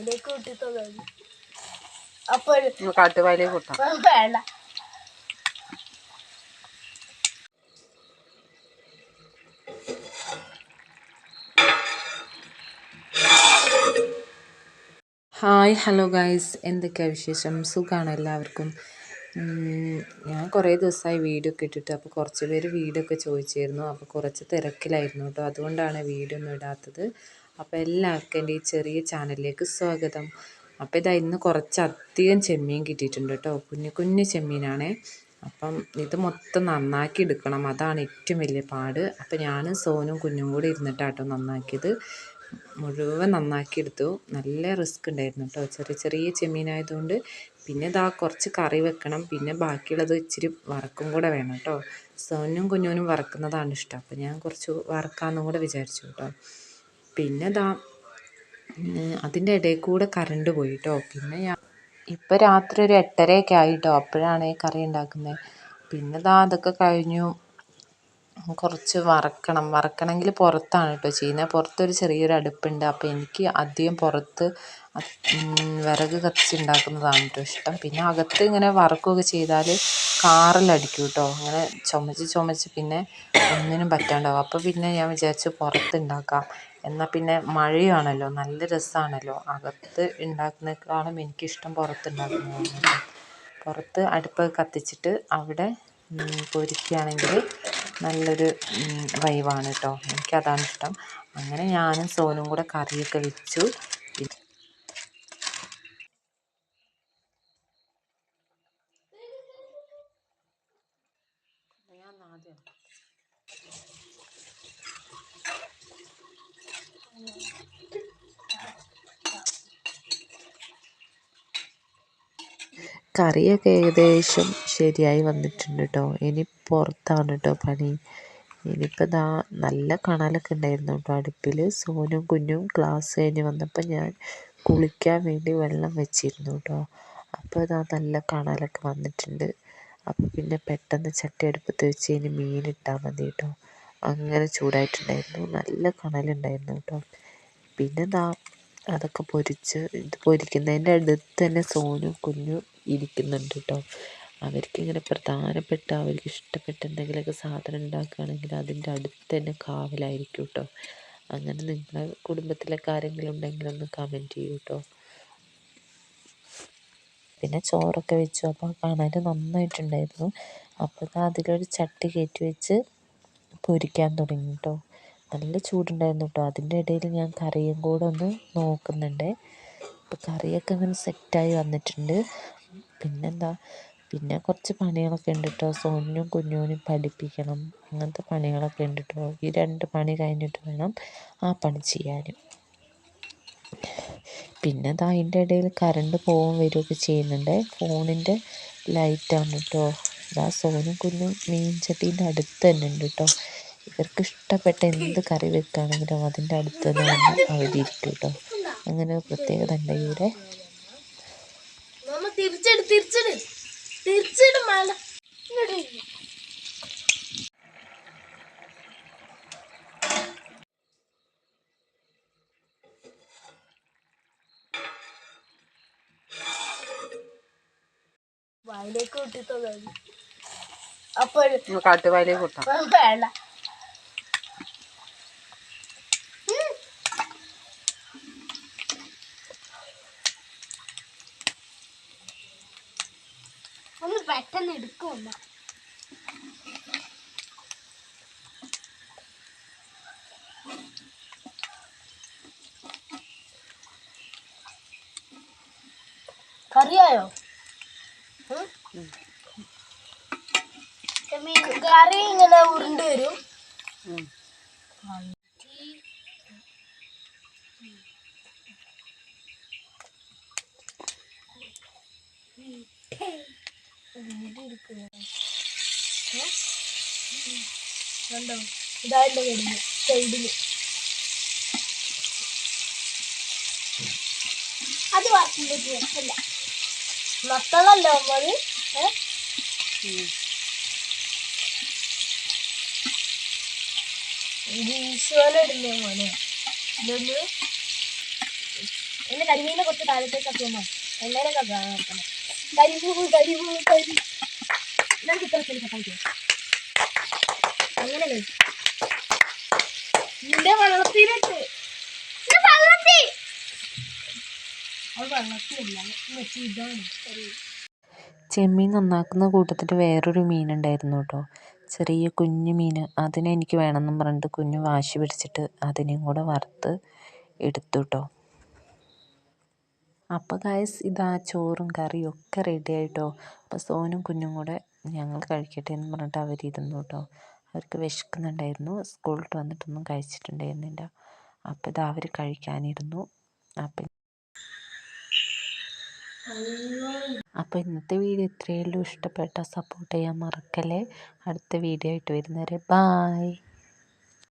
അതിലേക്ക് അപ്പോൾ കാട്ടുപാലേക്ക് കൂട്ടാം. വേണ്ട. ഹായ് ഹലോ ഗായ്സ് എന്തൊക്കെയാണ് വിശേഷം? സുഖമാണ് എല്ലാവർക്കും. ഞാൻ കുറേ ദിവസമായി വീഡിയോ ഒക്കെ ഇട്ടിട്ട് അപ്പോൾ കുറച്ച് പേര് വീഡിയോ ഒക്കെ ചോദിച്ചിരുന്നു. അപ്പോൾ കുറച്ച് തിരക്കിലായിരുന്നു കേട്ടോ. അതുകൊണ്ടാണ് വീഡിയോ ഒന്നും ഇടാത്തത്. അപ്പോൾ എല്ലാവർക്കും എന്റെ ഈ ചെറിയ ചാനലിലേക്ക് സ്വാഗതം. അപ്പോൾ ഇതാ ഇന്ന് കുറച്ച് അധികം ചെമ്മീൻ കിട്ടിയിട്ടുണ്ട് കേട്ടോ. കുഞ്ഞു കുഞ്ഞു ചെമ്മീനാണേ. അപ്പം ഇത് മൊത്തം നന്നാക്കി എടുക്കണം. അതാണ് ഏറ്റവും വലിയ പാട്. അപ്പോൾ ഞാനും സോനും കുഞ്ഞും കൂടി ഇരുന്നിട്ടാട്ടോ നന്നാക്കിയത്. മുഴുവൻ നന്നാക്കി എടുത്തു. നല്ല റിസ്ക് ഉണ്ടായിരുന്നു കേട്ടോ. ചെറിയ ചെറിയ ചെമ്മീനായതുകൊണ്ട് പിന്നെ ഇതാ കുറച്ച് കറി വെക്കണം. പിന്നെ ബാക്കിയുള്ളത് ഇച്ചിരി വറക്കും കൂടെ വേണം കേട്ടോ. സോനും കുഞ്ഞുനും വറക്കുന്നതാണ് ഇഷ്ടം. അപ്പോൾ ഞാൻ കുറച്ച് വറക്കാമെന്നും കൂടെ വിചാരിച്ചു കേട്ടോ. പിന്നെ ദാ അതിന്റെ ഇടയിൽ കൂടെ കറണ്ട് പോയി കേട്ടോ പിന്നെ ഞാൻ ഇപ്പം രാത്രി ഒരു എട്ടരയൊക്കെ ആയിട്ടോ. അപ്പോഴാണ് ഈ കറി ഉണ്ടാക്കുന്നത്. പിന്നെ ദാ അതൊക്കെ കഴിഞ്ഞു. കുറച്ച് വറക്കണം. വറക്കണമെങ്കിൽ പുറത്താണ് കേട്ടോ ചെയ്യുന്നത്. പുറത്തൊരു ചെറിയൊരു അടുപ്പുണ്ട്. അപ്പോൾ എനിക്ക് അധികം പുറത്ത് വിറക് കത്തിച്ച് ഉണ്ടാക്കുന്നതാണ് കേട്ടോ ഇഷ്ടം. പിന്നെ അകത്ത് ഇങ്ങനെ വറക്കുകയൊക്കെ ചെയ്താൽ കാറിലടിക്കും കേട്ടോ. അങ്ങനെ ചുമച്ച് ചുമച്ച് പിന്നെ ഒന്നിനും പറ്റാണ്ടാവും. അപ്പോൾ പിന്നെ ഞാൻ വിചാരിച്ചു പുറത്ത് ഉണ്ടാക്കാം. എന്നാൽ പിന്നെ മഴയാണല്ലോ നല്ല രസമാണല്ലോ അകത്ത് ഉണ്ടാക്കുന്നതിനേക്കാളും എനിക്കിഷ്ടം പുറത്ത് ഉണ്ടാക്കുന്നതാണ് കേട്ടോ പുറത്ത് അടുപ്പ് കത്തിച്ചിട്ട് അവിടെ പൊരിക്കുകയാണെങ്കിൽ നല്ലൊരു വൈവാണ് കേട്ടോ എനിക്കതാണ് ഇഷ്ടം. അങ്ങനെ ഞാനും സോനും കൂടെ കറിയൊക്കെ വെച്ചു. കറിയൊക്കെ ഏകദേശം ശരിയായി വന്നിട്ടുണ്ട് കേട്ടോ ഇനി പുറത്താണ് കേട്ടോ പണി. ഇനിയിപ്പോൾ ദാ നല്ല കണലൊക്കെ ഉണ്ടായിരുന്നു കേട്ടോ അടുപ്പിൽ സോനും കുഞ്ഞും ക്ലാസ് കഴിഞ്ഞ് വന്നപ്പോൾ ഞാൻ കുളിക്കാൻ വേണ്ടി വെള്ളം വെച്ചിരുന്നു കേട്ടോ അപ്പോൾ ഇതാ നല്ല കണലൊക്കെ വന്നിട്ടുണ്ട്. അപ്പോൾ പിന്നെ പെട്ടെന്ന് ചട്ടി അടുപ്പത്ത് വെച്ച് ഇനി മീനിട്ടാൽ മതി കേട്ടോ അങ്ങനെ ചൂടായിട്ടുണ്ടായിരുന്നു. നല്ല കണലുണ്ടായിരുന്നു കേട്ടോ. പിന്നെ ദാ അതൊക്കെ പൊരിച്ച് ഇത് പൊരിക്കുന്നതിന്റെ അടുത്ത് തന്നെ സോനും കുഞ്ഞും ഇരിക്കുന്നുണ്ട് കേട്ടോ. അവർക്കിങ്ങനെ പ്രധാനപ്പെട്ട അവർക്ക് ഇഷ്ടപ്പെട്ട എന്തെങ്കിലുമൊക്കെ സാധനം ഉണ്ടാക്കുകയാണെങ്കിൽ അതിന്റെ അടുത്ത് തന്നെ കാവലായിരിക്കും കേട്ടോ. അങ്ങനെ നിങ്ങളെ കുടുംബത്തിലൊക്കെ ആരെങ്കിലും ഉണ്ടെങ്കിൽ ഒന്ന് കമന്റ് ചെയ്യൂ കേട്ടോ. പിന്നെ ചോറൊക്കെ വെച്ചു. അപ്പോൾ കാണാൻ നന്നായിട്ടുണ്ടായിരുന്നു. അപ്പോൾ അതിലൊരു ചട്ടി കയറ്റി വെച്ച് പൊരിക്കാൻ തുടങ്ങി കേട്ടോ നല്ല ചൂടുണ്ടായിരുന്നു കേട്ടോ അതിന്റെ ഇടയിൽ ഞാൻ കറിയും കൂടെ ഒന്ന് നോക്കുന്നുണ്ട്. അപ്പോൾ കറിയൊക്കെ അങ്ങനെ സെറ്റായി വന്നിട്ടുണ്ട്. പിന്നെന്താ? പിന്നെ കുറച്ച് പണികളൊക്കെ ഉണ്ട് കേട്ടോ സോനും കുഞ്ഞോനും പഠിപ്പിക്കണം. അങ്ങനത്തെ പണികളൊക്കെ ഉണ്ട് കേട്ടോ ഈ രണ്ട് പണി കഴിഞ്ഞിട്ട് വേണം ആ പണി ചെയ്യാനും. പിന്നെ അതിന്റെ ഇടയിൽ കറണ്ട് പോവും വരികയൊക്കെ ചെയ്യുന്നുണ്ട്. ഫോണിന്റെ ലൈറ്റാണ് കേട്ടോ ഇതാ സോനും കുഞ്ഞും മീൻ ചട്ടീന്റെ അടുത്ത് തന്നെ ഉണ്ട് കേട്ടോ. ഇവർക്ക് ഇഷ്ടപ്പെട്ട എന്ത് കറി വെക്കുകയാണെങ്കിലും അതിന്റെ അടുത്ത് തന്നെ വന്ന് അവരിയ്ക്കും കേട്ടോ. അങ്ങനെ പ്രത്യേകത ഉണ്ട് ഇവിടെ. തിരിച്ചിട് തിരിച്ചിട്. തിരിച്ചിട് മല. വായിലേക്ക് കൂട്ടിത്തോ അപ്പോൾ കാട്ടുപാലേക്ക് കൂട്ടാം. വേണ്ട. ഒന്ന് പെട്ടെന്ന് എടുക്കുമല്ല കറിയായോ? ഉം? കറി ഇങ്ങനെ ഉരുണ്ട് വരും. കണ്ടോ? ഇതായിട്ട് വരുന്നു സൈഡിൽ. അത് വർക്കിന്റെ രസമല്ല മക്കളല്ലോ നമ്മൾ? ഇത് ഈശോനെ ഇടുന്ന മോനെ? ഇതൊന്ന് എന്നെ കരിമീനെ കുറച്ച് താഴത്തേക്ക് ആക്കുമ്പോൾ എണ്ണയിലൊക്കെ നോക്കണം കരിമൂ കരിമൂ കരി നമുക്ക് ഇത്ര കഴിക്കാം അങ്ങനെ കഴിച്ചു നിന്റെ വെള്ളത്തിലിട്ട്. വെള്ളത്തിൽ അത് വെള്ളത്തിലില്ല ഇതാണ്. ചെമ്മീൻ നന്നാക്കുന്ന കൂട്ടത്തിൽ വേറൊരു മീനുണ്ടായിരുന്നു കേട്ടോ. ചെറിയ കുഞ്ഞു മീൻ അതിനെ എനിക്ക് വേണമെന്നും പറഞ്ഞിട്ട് കുഞ്ഞു വാശി പിടിച്ചിട്ട് അതിനെയും കൂടെ വറുത്ത് എടുത്തു കേട്ടോ. അപ്പോൾ ഗായസ് ഇതാ ചോറും കറിയും ഒക്കെ റെഡി ആയിട്ടോ. അപ്പോൾ സോനും കുഞ്ഞും കൂടെ ഞങ്ങൾ കഴിക്കട്ടെ എന്ന് പറഞ്ഞിട്ട് അവരിരുന്നു കേട്ടോ. അവർക്ക് വിശക്കുന്നുണ്ടായിരുന്നു. സ്കൂളിൽ വന്നിട്ടൊന്നും കഴിച്ചിട്ടുണ്ടായിരുന്നില്ല. അപ്പോൾ ഇതാ അവർ കഴിക്കാനിരുന്നു. അപ്പം അപ്പോൾ ഇന്നത്തെ വീഡിയോ ഇത്രയേ ഉള്ളൂ. ഇഷ്ടപ്പെട്ട സപ്പോർട്ട് ചെയ്യാൻ മറക്കല്ലേ. അടുത്ത വീഡിയോ ആയിട്ട് വരുന്നവരെ ബായ്